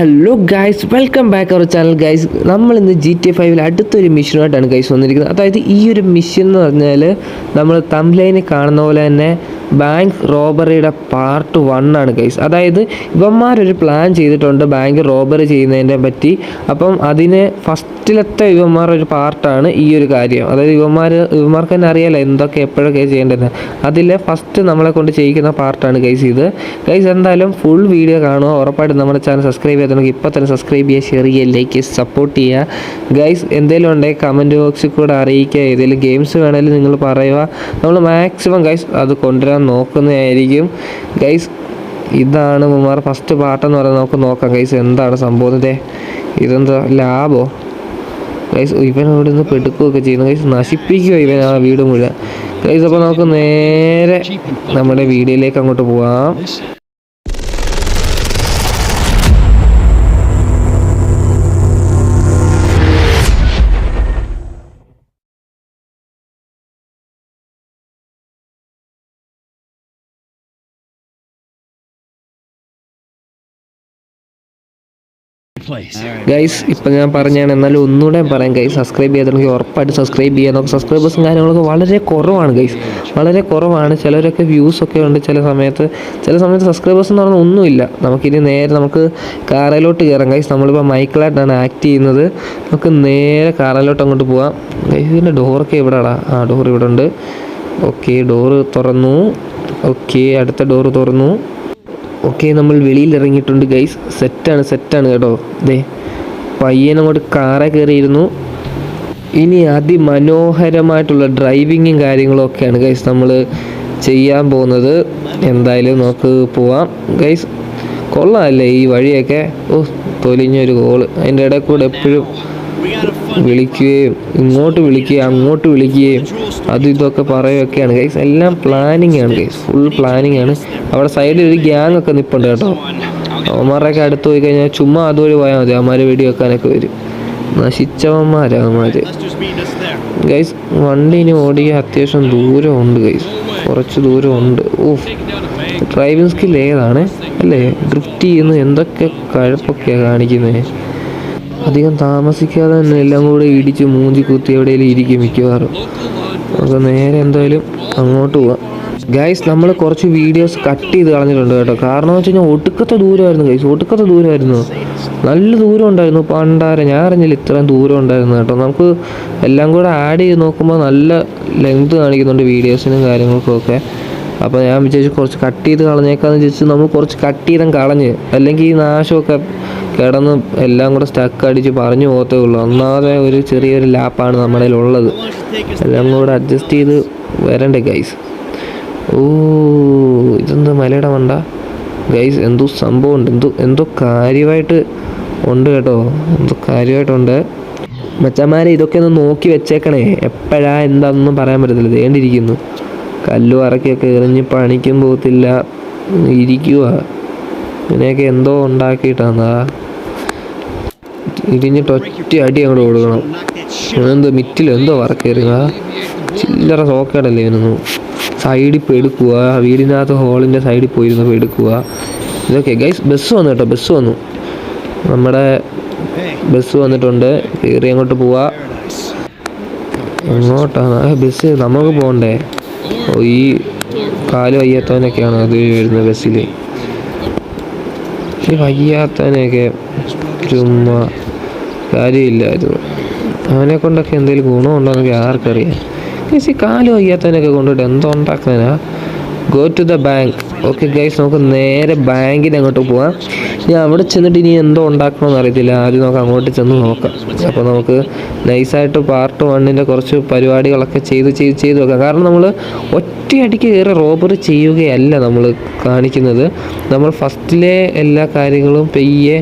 Hello guys welcome back our channel guys നമ്മൾ ഇന്ന് G T ഫൈവിൽ അടുത്തൊരു മിഷനുമായിട്ടാണ് ഗൈസ് വന്നിരിക്കുന്നത്. അതായത് ഈ ഒരു മിഷൻ എന്ന് പറഞ്ഞാൽ നമ്മൾ തംലൈനെ കാണുന്ന പോലെ തന്നെ ബാങ്ക് റോബറിയുടെ പാർട്ട് വൺ ആണ് കേസ് അതായത് ഇവന്മാരൊരു പ്ലാൻ ചെയ്തിട്ടുണ്ട് ബാങ്ക് റോബറി ചെയ്യുന്നതിനെ പറ്റി. അപ്പം അതിന് ഫസ്റ്റിലത്തെ ഇവന്മാരൊരു പാർട്ടാണ് ഈ ഒരു കാര്യം. അതായത് ഇവന്മാർ ഇവന്മാർക്ക് തന്നെ അറിയാലോ എന്തൊക്കെ എപ്പോഴൊക്കെ ചെയ്യേണ്ടത്. അതിലെ ഫസ്റ്റ് നമ്മളെ കൊണ്ട് ചെയ്യിക്കുന്ന പാർട്ടാണ് ഗൈസ് ഇത്. ഗൈസ് എന്തായാലും ഫുൾ വീഡിയോ കാണുക. ഉറപ്പായിട്ടും നമ്മുടെ ചാനൽ സബ്സ്ക്രൈബ് ചെയ്തിട്ടുണ്ടെങ്കിൽ ഇപ്പോൾ തന്നെ സബ്സ്ക്രൈബ് ചെയ്യുക ഷെയർ ചെയ്യുക ലൈക്ക് സപ്പോർട്ട് ചെയ്യുക. ഗൈസ് എന്തെങ്കിലും ഉണ്ടെങ്കിൽ കമന്റ് ബോക്സിൽ കൂടെ അറിയിക്കുക. ഏതെങ്കിലും ഗെയിംസ് വേണമെങ്കിലും നിങ്ങൾ പറയുക. നമ്മൾ മാക്സിമം ഗൈസ് അത് കൊണ്ടുവരാൻ നോക്കുന്നതായിരിക്കും. ഗൈസ് ഇതാണ് മുമാർ ഫസ്റ്റ് പാട്ടെന്ന് പറയുന്നത്. നമുക്ക് നോക്കാം. ഗൈസ് എന്താണ് സംഭവം? ദേ ഇതെന്താ? ലാബോ? ഗൈസ് ഇവൻ അവിടെ നിന്ന് പെടുക്കുകയൊക്കെ ചെയ്യുന്നു. ഗൈസ് നശിപ്പിക്കുക ഇവൻ ആ വീട് മുഴുവൻ. ഗൈസ് അപ്പോൾ നമുക്ക് നേരെ നമ്മുടെ വീഡിയോയിലേക്ക് അങ്ങോട്ട് പോവാം. ഗൈസ് ഇപ്പം ഞാൻ പറഞ്ഞാണ് എന്നാലും ഒന്നുകൂടെ പറയാം ഗൈസ് സബ്സ്ക്രൈബ് ചെയ്തിട്ടുണ്ടെങ്കിൽ ഉറപ്പായിട്ട് സബ്സ്ക്രൈബ് ചെയ്യാൻ നമുക്ക് സബ്സ്ക്രൈബേഴ്സും കാര്യങ്ങളൊക്കെ വളരെ കുറവാണ് ഗൈസ് വളരെ കുറവാണ്. ചിലരൊക്കെ വ്യൂസ് ഒക്കെ ഉണ്ട് ചില സമയത്ത്. ചില സമയത്ത് സബ്സ്ക്രൈബേഴ്സ് എന്ന് പറഞ്ഞാൽ ഒന്നുമില്ല. നമുക്കിനി നേരെ നമുക്ക് കാറയിലോട്ട് കയറാം ഗൈസ് നമ്മളിപ്പോൾ മൈക്കിളായിട്ടാണ് ആക്ട് ചെയ്യുന്നത്. നമുക്ക് നേരെ കാറയിലോട്ട് അങ്ങോട്ട് പോവാം. ഗൈസ് ഇതിന്റെ ഡോറൊക്കെ എവിടെയാടാ ആ ഡോർ ഇവിടെ ഉണ്ട്. ഓക്കെ ഡോറ് തുറന്നു. ഓക്കെ അടുത്ത ഡോറ് തുറന്നു. ഓക്കെ നമ്മൾ വെളിയിൽ ഇറങ്ങിയിട്ടുണ്ട് ഗൈസ് സെറ്റാണ് സെറ്റാണ് കേട്ടോ. ദേ പയ്യൻ അങ്ങോട്ട് കാറെ കയറിയിരുന്നു. ഇനി അതിമനോഹരമായിട്ടുള്ള ഡ്രൈവിങ്ങും കാര്യങ്ങളും ഒക്കെയാണ് ഗൈസ് നമ്മൾ ചെയ്യാൻ പോകുന്നത്. എന്തായാലും നമുക്ക് പോവാം ഗൈസ് കൊള്ളാമല്ലേ ഈ വഴിയൊക്കെ? ഓ തൊലിഞ്ഞൊരു കോൾ അതിന്റെ ഇടയിൽ കൂടെ എപ്പോഴും വിളിക്കുകയും ഇങ്ങോട്ട് വിളിക്കുകയും അങ്ങോട്ട് വിളിക്കുകയും അതും ഇതൊക്കെ പറയുകയൊക്കെയാണ്. ഗൈസ് എല്ലാം പ്ലാനിങ് ആണ് ഗൈസ് ഫുൾ പ്ലാനിങ് ആണ്. അവിടെ സൈഡിൽ ഒരു ഗ്യാങ് ഒക്കെ നിൽപ്പുണ്ട് കേട്ടോ. അവന്മാരൊക്കെ അടുത്ത് പോയി കഴിഞ്ഞാൽ ചുമ്മാ അതുവഴി പോയാൽ മതി. അവന്മാർ വെടി വെക്കാനൊക്കെ വരും. നശിച്ചവന്മാരാ അവന്മാര്. ഗൈസ് വണ്ടി ഇനി ഓടിക്കാൻ അത്യാവശ്യം ഉണ്ട് ഗൈസ് കുറച്ച് ദൂരമുണ്ട്. ഓഫ് ഡ്രൈവിംഗ് സ്കിൽ ഏതാണ്? അല്ലേ? ഡ്രിഫ്റ്റ് ചെയ്യുന്ന എന്തൊക്കെ കഴപ്പൊക്കെയാണ് കാണിക്കുന്നത് അധികം താമസിക്കാതെ തന്നെ എല്ലാം കൂടെ ഇടിച്ച് മൂഞ്ചി കുത്തി എവിടെയെങ്കിലും ഇരിക്കും മിക്കവാറും. നമുക്ക് നേരെ എന്തായാലും അങ്ങോട്ട് പോവാം. ഗൈസ് നമ്മൾ കുറച്ച് വീഡിയോസ് കട്ട് ചെയ്ത് കളഞ്ഞിട്ടുണ്ട് കേട്ടോ. കാരണം എന്ന് വെച്ച് കഴിഞ്ഞാൽ ഒടുക്കത്തെ ദൂരമായിരുന്നു ഗൈസ് ഒടുക്കത്തെ ദൂരമായിരുന്നു. നല്ല ദൂരം ഉണ്ടായിരുന്നു. പണ്ടാരം ഞാൻ അറിഞ്ഞില്ല ഇത്രയും ദൂരം ഉണ്ടായിരുന്നു കേട്ടോ. നമുക്ക് എല്ലാം കൂടെ ആഡ് ചെയ്ത് നോക്കുമ്പോൾ നല്ല ലെങ്ത് കാണിക്കുന്നുണ്ട് വീഡിയോസിനും കാര്യങ്ങൾക്കൊക്കെ അപ്പോൾ ഞാൻ വിചാരിച്ചു കുറച്ച് കട്ട് ചെയ്ത് കളഞ്ഞേക്കാന്ന് വിചാരിച്ചു നമ്മൾ കുറച്ച് കട്ട് ചെയ്തും കളഞ്ഞ്. അല്ലെങ്കിൽ ഈ നാശമൊക്കെ കിടന്ന് എല്ലാം കൂടെ സ്റ്റക്ക് അടിച്ച് പറഞ്ഞു പോകത്തേ ഉള്ളൂ. ഒന്നാമതെ ഒരു ചെറിയൊരു ലാപ്പാണ് നമ്മുടെ ഉള്ളത് എല്ലാം കൂടെ അഡ്ജസ്റ്റ് ചെയ്ത് വരണ്ടേ ഗൈസ് ഓ ഇതെന്താ മലയുടെ വണ്ട ഗൈസ് എന്തോ സംഭവം ഉണ്ട് എന്തോ എന്തോ കാര്യമായിട്ട് ഉണ്ട് കേട്ടോ. എന്തോ കാര്യമായിട്ടുണ്ട് മച്ചന്മാരെ ഇതൊക്കെ ഒന്ന് നോക്കി വെച്ചേക്കണേ. എപ്പോഴാ എന്താണെന്നൊന്നും പറയാൻ പറ്റത്തില്ല. വേണ്ടിയിരിക്കുന്നു കല്ലു അറക്കിയൊക്കെ എറിഞ്ഞ് പണിക്കും പോകത്തില്ല. ഇരിക്കുക ഇതിനെയൊക്കെ എന്തോ ഉണ്ടാക്കിയിട്ടാന്നാ ഇടിഞ്ഞിട്ട് ഒറ്റ അടി അങ്ങോട്ട് കൊടുക്കണം. എന്തോ മിറ്റിൽ എന്തോ വറക്കേറുക ചില്ലറ സോക്കേടല്ലേ ഇവനൊന്നും. സൈഡിൽ പോയി എടുക്കുക വീടിനകത്ത് ഹോളിന്റെ സൈഡിൽ പോയിരുന്നപ്പോൾ എടുക്കുക ഇതൊക്കെ ഗൈസ് ബസ് വന്നു കേട്ടോ ബസ് വന്നു. നമ്മുടെ ബസ് വന്നിട്ടുണ്ട്. കയറി അങ്ങോട്ട് പോവാ. എങ്ങോട്ടാണ്? ബസ് നമുക്ക് പോകണ്ടേ ഈ കാൽ വയ്യാത്തവനൊക്കെയാണ് അത് വരുന്നത് ബസ്സിൽ ഈ വയ്യാത്തവനെയൊക്കെ ചുമ്മാ കാര്യമില്ലായിരുന്നു. അവനെ കൊണ്ടൊക്കെ എന്തെങ്കിലും ഗുണമുണ്ടോന്നൊക്കെ ആർക്കറിയാം. ഗൈസ് ഈ കാൽ വയ്യാത്തവനൊക്കെ കൊണ്ടുപോയിട്ട് എന്തോ ഉണ്ടാക്കാനാ go to the bank okay guys നമുക്ക് നേരെ ബാങ്കിന് അങ്ങോട്ട് പോവാം. ഇനി അവിടെ ചെന്നിട്ട് ഇനി എന്തോ ഉണ്ടാക്കണമെന്ന് അറിയത്തില്ല. ആദ്യം നമുക്ക് അങ്ങോട്ട് ചെന്ന് നോക്കാം. അപ്പോൾ നമുക്ക് നൈസായിട്ട് പാർട്ട് വണ്ണിന്റെ കുറച്ച് പരിപാടികളൊക്കെ ചെയ്ത് ചെയ്ത് ചെയ്ത് വെക്കാം കാരണം നമ്മൾ ഒറ്റയടിക്ക് കയറി റോബറി ചെയ്യുകയല്ല നമ്മൾ കാണിക്കുന്നത്. നമ്മൾ ഫസ്റ്റിലെ എല്ലാ കാര്യങ്ങളും പെയ്യെ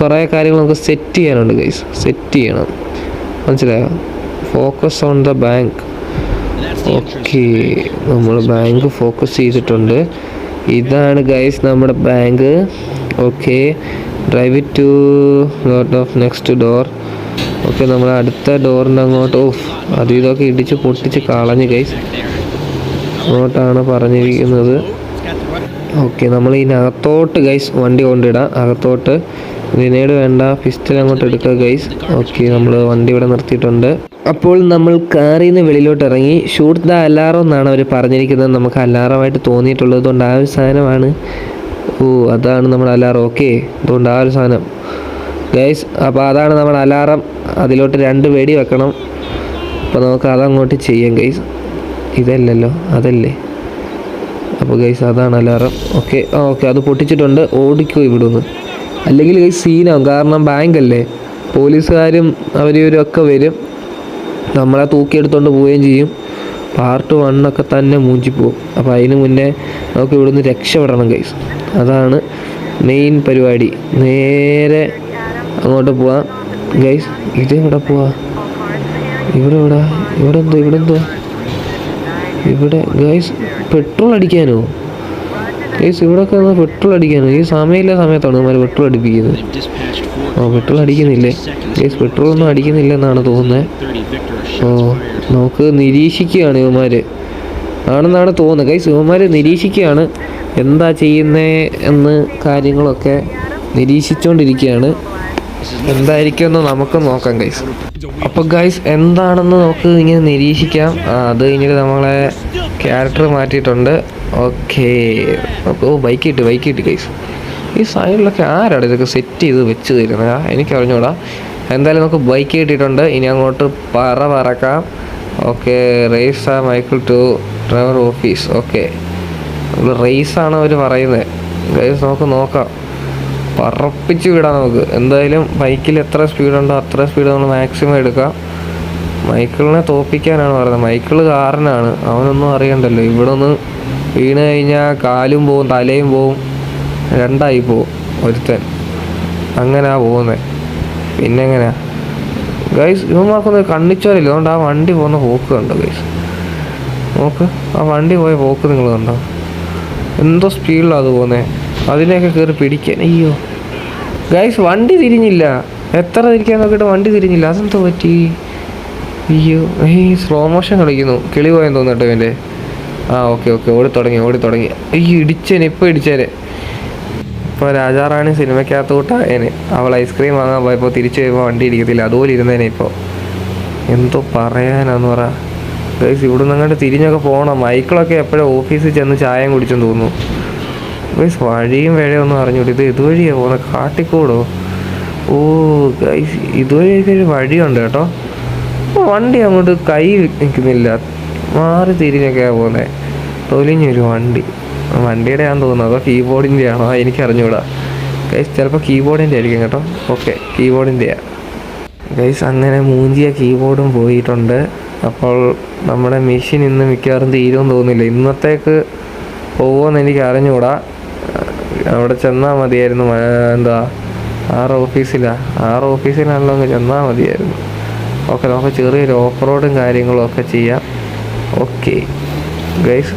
കുറേ കാര്യങ്ങൾ നമുക്ക് സെറ്റ് ചെയ്യാനുണ്ട് ഗൈസ് സെറ്റ് ചെയ്യണം. മനസ്സിലായോ? Focus on the bank okay നമ്മൾ ബാങ്ക് ഫോക്കസ് ചെയ്തിട്ടുണ്ട്. ഇതാണ് ഗൈസ് നമ്മുടെ bank okay drive it to dot of next door okay നമ്മൾ അടുത്ത ഡോറിന്റെ അങ്ങോട്ട് ഓഫ് അത് ഇതൊക്കെ ഇടിച്ച് പൊട്ടിച്ച് കളഞ്ഞ് ഗൈസ് അങ്ങോട്ടാണ് പറഞ്ഞിരിക്കുന്നത്. ഓക്കെ നമ്മൾ ഇതിനകത്തോട്ട് ഗൈസ് വണ്ടി കൊണ്ടിടാം. അകത്തോട്ട് ഗ്രനേഡ് വേണ്ട പിസ്റ്റൽ അങ്ങോട്ട് എടുക്കുക ഗൈസ് ഓക്കെ നമ്മൾ വണ്ടി ഇവിടെ നിർത്തിയിട്ടുണ്ട്. അപ്പോൾ നമ്മൾ കാറിൽ നിന്ന് വെളിയിലോട്ട് ഇറങ്ങി. ഷൂട്ട് ദ അലാറോ എന്നാണ് അവർ പറഞ്ഞിരിക്കുന്നത്. നമുക്ക് അലാറമായിട്ട് തോന്നിയിട്ടുള്ളത്. കൊണ്ട് ആ ഒരു സാധനമാണ്. ഓ അതാണ് നമ്മൾ അലാറം ഓക്കെ അതുകൊണ്ട് ആ ഒരു സാധനം. ഗൈസ് അപ്പോൾ അതാണ് നമ്മൾ അലാറം അതിലോട്ട് രണ്ട് വെടി വെക്കണം. അപ്പോൾ നമുക്ക് അതങ്ങോട്ട് ചെയ്യാം ഗൈസ് ഇതല്ലല്ലോ അതല്ലേ? അപ്പോൾ ഗൈസ് അതാണ് അലാറം ഓക്കെ ഓക്കെ അത് പൊട്ടിച്ചിട്ടുണ്ട്. ഓടിക്കോ ഇവിടുന്ന്. അല്ലെങ്കിൽ ഈ സീനാവും. കാരണം ബാങ്ക് അല്ലേ പോലീസുകാരും അവരും ഒക്കെ വരും. നമ്മളെ തൂക്കിയെടുത്തോണ്ട് പോവുകയും ചെയ്യും. പാർട്ട് വണ്ണൊക്കെ തന്നെ മൂഞ്ചി പോകും അപ്പോൾ അതിന് മുന്നേ നമുക്ക് ഇവിടുന്ന് രക്ഷപ്പെടണം ഗൈസ് അതാണ് മെയിൻ പരിപാടി. നേരെ അങ്ങോട്ട് പോവാം. ഗൈസ് ഇത് എവിടെ പോവാ? ഇവിടെ ഇവിടെ ഇവിടെ എന്തോ ഇവിടെ എന്തോ? ഇവിടെ ഗൈസ് പെട്രോൾ അടിക്കാനോ? ഗൈസ് ഇവിടെ ഒക്കെ പെട്രോൾ അടിക്കാനോ ഈ സമയമില്ല സമയത്താണ് നമ്മൾ പെട്രോൾ അടിപ്പിക്കുന്നത്. ഓ പെട്രോൾ അടിക്കുന്നില്ലേ? ഏസ് പെട്രോൾ ഒന്നും അടിക്കുന്നില്ല എന്നാണ് തോന്നുന്നത് 30 Victor ഓ നമുക്ക് നിരീക്ഷിക്കുകയാണ് ഇവന്മാർ ആണെന്നാണ് തോന്നുന്നത്. കൈസ് ഇവന്മാർ നിരീക്ഷിക്കുകയാണ്. എന്താ ചെയ്യുന്നത് എന്ന് കാര്യങ്ങളൊക്കെ നിരീക്ഷിച്ചുകൊണ്ടിരിക്കുകയാണ് എന്തായിരിക്കുമെന്ന് നമുക്ക് നോക്കാം ഗൈസ് അപ്പോൾ ഗൈസ് എന്താണെന്ന് നമുക്ക് ഇങ്ങനെ നിരീക്ഷിക്കാം. അത് കഴിഞ്ഞിട്ട് നമ്മളെ ക്യാരക്ടർ മാറ്റിയിട്ടുണ്ട്. ഓക്കെ ഓ ബൈക്ക് കിട്ടി ബൈക്ക് കിട്ടി ഗൈസ് ഈ സൈഡിലൊക്കെ ആരാണ് ഇതൊക്കെ സെറ്റ് ചെയ്ത് വെച്ച് തരുന്നത്? എനിക്ക് അറിഞ്ഞൂടാ. എന്തായാലും നമുക്ക് ബൈക്ക് കിട്ടിയിട്ടുണ്ട്. ഇനി അങ്ങോട്ട് പറ പറക്കാം. ഓക്കെ റേസ് ആ Michael to driver office okay race ആണ് അവർ പറയുന്നത്. ഗൈസ് നമുക്ക് നോക്കാം. പറപ്പിച്ച് വിടാം നമുക്ക്. എന്തായാലും ബൈക്കിൽ എത്ര സ്പീഡുണ്ടോ അത്ര സ്പീഡ് നമ്മൾ മാക്സിമം എടുക്കാം. മൈക്കിളിനെ തോപ്പിക്കാനാണ് പറയുന്നത്. മൈക്കിൾ കാരനാണ്. അവനൊന്നും അറിയണ്ടല്ലോ. ഇവിടെ ഒന്ന് വീണ് കഴിഞ്ഞാൽ കാലും പോവും തലയും പോവും. രണ്ടായി പോവും ഒരുത്തൻ. അങ്ങനാ പോകുന്നത് പിന്നെ എങ്ങനെയാ ഗൈസ് ഇവന്മാർക്കൊന്നും കണ്ണിച്ചോരില്ല. അതുകൊണ്ട് ആ വണ്ടി പോകുന്ന പോക്ക് കണ്ടോ ഗൈസ് നോക്ക്. ആ വണ്ടി പോയ പോക്ക് നിങ്ങൾ കണ്ടോ? എന്തോ സ്പീഡിലാണ് അത് പോകുന്നത് അതിനെയൊക്കെ കയറി പിടിക്കാൻ. അയ്യോ. ഗൈസ് വണ്ടി തിരിഞ്ഞില്ല. എത്ര തിരിക്കാൻ നോക്കിയിട്ട് വണ്ടി തിരിഞ്ഞില്ല. അതെന്തോ പറ്റി? അയ്യോ ഈ സ്ലോ മോഷൻ കളിക്കുന്നു. കിളി പോയെന്ന് തോന്നട്ടോ ഇവന്റെ. ആ ഓക്കെ ഓക്കെ ഓടി തുടങ്ങി ഓടി തുടങ്ങി. അയ്യോ ഇടിച്ചേനെ ഇപ്പോൾ ഇടിച്ചേനെ. ഇപ്പോൾ രാജാറാണി സിനിമയ്ക്കകത്ത് കൂട്ടായേനെ. അവൾ ഐസ്ക്രീം വാങ്ങാൻ പോയപ്പോൾ തിരിച്ചു വരുമ്പോൾ വണ്ടി ഇടിക്കത്തില്ല അതുപോലെ ഇരുന്നേനെ ഇപ്പോൾ എന്തോ പറയാനാന്ന് പറ. ഗൈസ് ഇവിടെ നിന്ന് അങ്ങോട്ട് തിരിഞ്ഞൊക്കെ പോകണം മൈക്കിളൊക്കെ എപ്പോഴും ഓഫീസിൽ ചെന്ന് ചായം കുടിച്ചെന്ന് തോന്നുന്നു. ഗൈസ് വഴിയും വേഴയൊന്നും അറിഞ്ഞൂടി. ഇത് ഇതുവഴിയാ പോകുന്നത് കാട്ടിക്കൂടോ? ഓ ഗൈസ് ഇതുവഴിയൊക്കെ ഒരു വഴിയുണ്ട് കേട്ടോ. വണ്ടി അങ്ങോട്ട് കൈ നിൽക്കുന്നില്ല. മാറി തിരിഞ്ഞൊക്കെയാ പോകുന്നത് തൊലിഞ്ഞൊരു വണ്ടി. വണ്ടിയുടെ ആണെന്ന് തോന്നുന്നു. അതോ കീബോർഡിന്റെ ആണോ എനിക്ക് അറിഞ്ഞൂടാ ഗൈസ് ചിലപ്പോൾ കീബോർഡിന്റെ ആയിരിക്കും കേട്ടോ. ഓക്കെ കീബോർഡിന്റെയാണ് ഗൈസ് അങ്ങനെ മൂഞ്ചിയ കീബോർഡും പോയിട്ടുണ്ട്. അപ്പോൾ നമ്മുടെ മെഷീൻ ഇന്ന് മിക്കവാറും തീരുമെന്ന് തോന്നുന്നില്ല. ഇന്നത്തേക്ക് പോകുമെന്ന് എനിക്ക് അറിഞ്ഞുകൂടാ അവിടെ ചെന്നാൽ മതിയായിരുന്നു. എന്താ ആറ് ഓഫീസിലാ. ആറ് ഓഫീസിലാണല്ലോ അങ്ങ് ചെന്നാൽ മതിയായിരുന്നു. ഓക്കെ നമുക്ക് ചെറിയൊരു ഓഫ് റോഡും കാര്യങ്ങളും ഒക്കെ ചെയ്യാം. ഓക്കെ. ഗൈസ്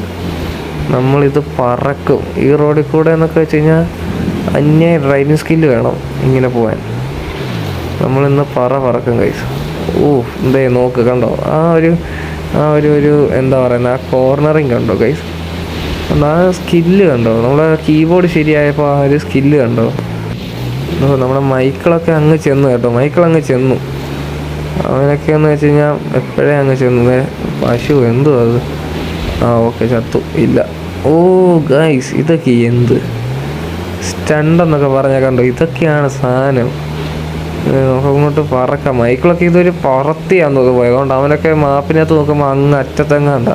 നമ്മളിത് പറക്കും. ഈ റോഡിൽ കൂടെ എന്നൊക്കെ വെച്ച് കഴിഞ്ഞാൽ അന്യ ഡ്രൈവിംഗ് സ്കില്ല് വേണം ഇങ്ങനെ പോകാൻ നമ്മളിന്ന് പറ പറക്കും കൈസ് ഓ എന്തേ നോക്ക് കണ്ടോ? ആ ഒരു ആ ഒരു ഒരു എന്താ പറയുന്നത് ആ കോർണറിങ് കണ്ടോ കൈസ് ആ സ്കില്ല് കണ്ടോ? നമ്മളെ കീബോർഡ് ശരിയായപ്പോൾ ആ ഒരു സ്കില്ല് കണ്ടോ? നമ്മുടെ മൈക്കിളൊക്കെ അങ്ങ് ചെന്നു കേട്ടോ. മൈക്കിൾ അങ്ങ് ചെന്നു. അവനൊക്കെ എന്ന് വെച്ച് കഴിഞ്ഞാൽ എപ്പോഴേ അങ്ങ് ചെന്നു? പശു എന്തോ അത്. ആ ഓക്കെ ചത്തു. ഇല്ല. ഓ ഗൈസ് ഇതൊക്കെ എന്ത്? സ്റ്റണ്ടെന്നൊക്കെ പറഞ്ഞാൽ കണ്ടോ? ഇതൊക്കെയാണ് സാധനം. നമുക്ക് അങ്ങോട്ട് പറക്കാം. മൈക്കിളൊക്കെ ഇതൊരു പറത്തിയാന്ന് തോന്നുന്നു. പോയത് അതുകൊണ്ട് അവനൊക്കെ മാപ്പിനകത്ത് നോക്കുമ്പോൾ അങ്ങ് അറ്റത്തെങ്ങാണ്ട.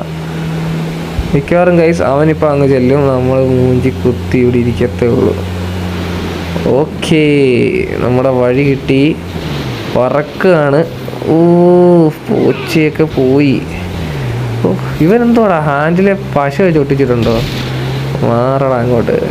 മിക്കവാറും ഗൈസ് അവനിപ്പോൾ അങ്ങ് ചെല്ലും. നമ്മൾ മൂഞ്ചി കുത്തി ഇവിടെ ഇരിക്കത്തേ ഉള്ളൂ. ഓക്കേ നമ്മുടെ വഴി കിട്ടി. പറക്കുകയാണ് ഓ പൂച്ചയൊക്കെ പോയി. ഓ ഇവനെന്തോടാ? ഹാൻഡിലെ പശ വെച്ച് ഒട്ടിച്ചിട്ടുണ്ടോ? മാറടാ അങ്ങോട്ട്.